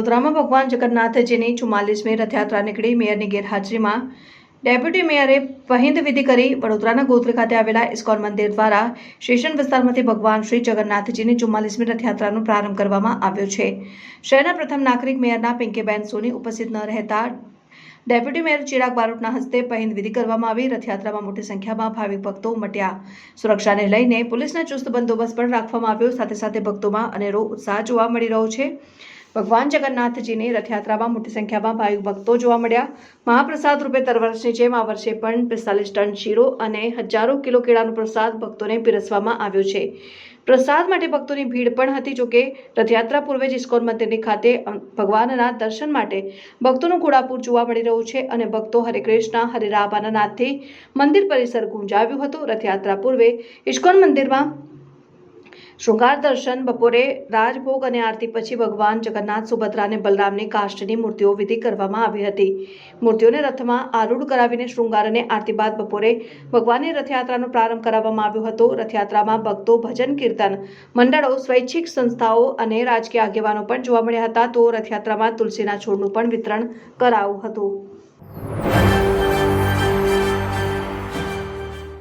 વડોદરામાં ભગવાન જગન્નાથજીની ચુમ્માલીસમી રથયાત્રા નીકળી મેયરની ગેરહાજરીમાં ડેપ્યુટી મેયરે પહિંદ વિધિ કરી વડોદરાના ગોત્ર ખાતે આવેલા ઇસ્કોન મંદિર દ્વારા સ્ટેશન વિસ્તારમાંથી ભગવાન શ્રી જગન્નાથજીની ચુમ્માલીસમી રથયાત્રાનો પ્રારંભ કરવામાં આવ્યો છે. શહેરના પ્રથમ નાગરિક મેયરના પિંકીબેન સોની ઉપસ્થિત ન રહેતા ડેપ્યુટી મેયર ચિરાગ બારોટના હસ્તે પહિંદ વિધિ કરવામાં આવી. રથયાત્રામાં મોટી સંખ્યામાં ભાવિક ભક્તો ઉમટ્યા. સુરક્ષાને લઈને પોલીસના ચુસ્ત બંદોબસ્ત પણ રાખવામાં આવ્યો. સાથે સાથે ભક્તોમાં અનેરો ઉત્સાહ જોવા મળી રહ્યો છે. ભગવાન જગન્નાથજીની રથયાત્રામાં મોટી સંખ્યામાં ભાવિક ભક્તો જોવા મળ્યા. મહાપ્રસાદ રૂપે દર વર્ષની જેમ આ વર્ષે પણ પિસ્તાલીસ ટન શીરો અને હજારો કિલો કેળાનો પ્રસાદ ભક્તોને પીરસવામાં આવ્યો છે. પ્રસાદ માટે ભક્તોની ભીડ પણ હતી જોકે રથયાત્રા પૂર્વે જ ઇસ્કોન મંદિરની ખાતે ભગવાનના દર્શન માટે ભક્તોનું ઘોડાપુર જોવા મળી રહ્યું છે અને ભક્તો હરે કૃષ્ણ, હરે રામાના નાદથી મંદિર પરિસર ગુંજાવ્યું હતું. રથયાત્રા પૂર્વે ઇસ્કોન મંદિરમાં શૃંગાર દર્શન બપોરે રાજભોગ અને આરતી પછી ભગવાન જગન્નાથ સુભદ્રા અને બલરામની કાષ્ટની મૂર્તિઓ વિધિ કરવામાં આવી હતી. મૂર્તિઓને રથમાં આરૂઢ કરાવીને શૃંગાર અને આરતી બાદ બપોરે ભગવાનની રથયાત્રાનો પ્રારંભ કરાવવામાં આવ્યો હતો. રથયાત્રામાં ભક્તો, ભજન, કીર્તન, મંડળો, સ્વૈચ્છિક સંસ્થાઓ અને રાજકીય આગેવાનો પણ જોવા મળ્યા હતા. તો રથયાત્રામાં તુલસીના છોડનું પણ વિતરણ કરાયું હતું.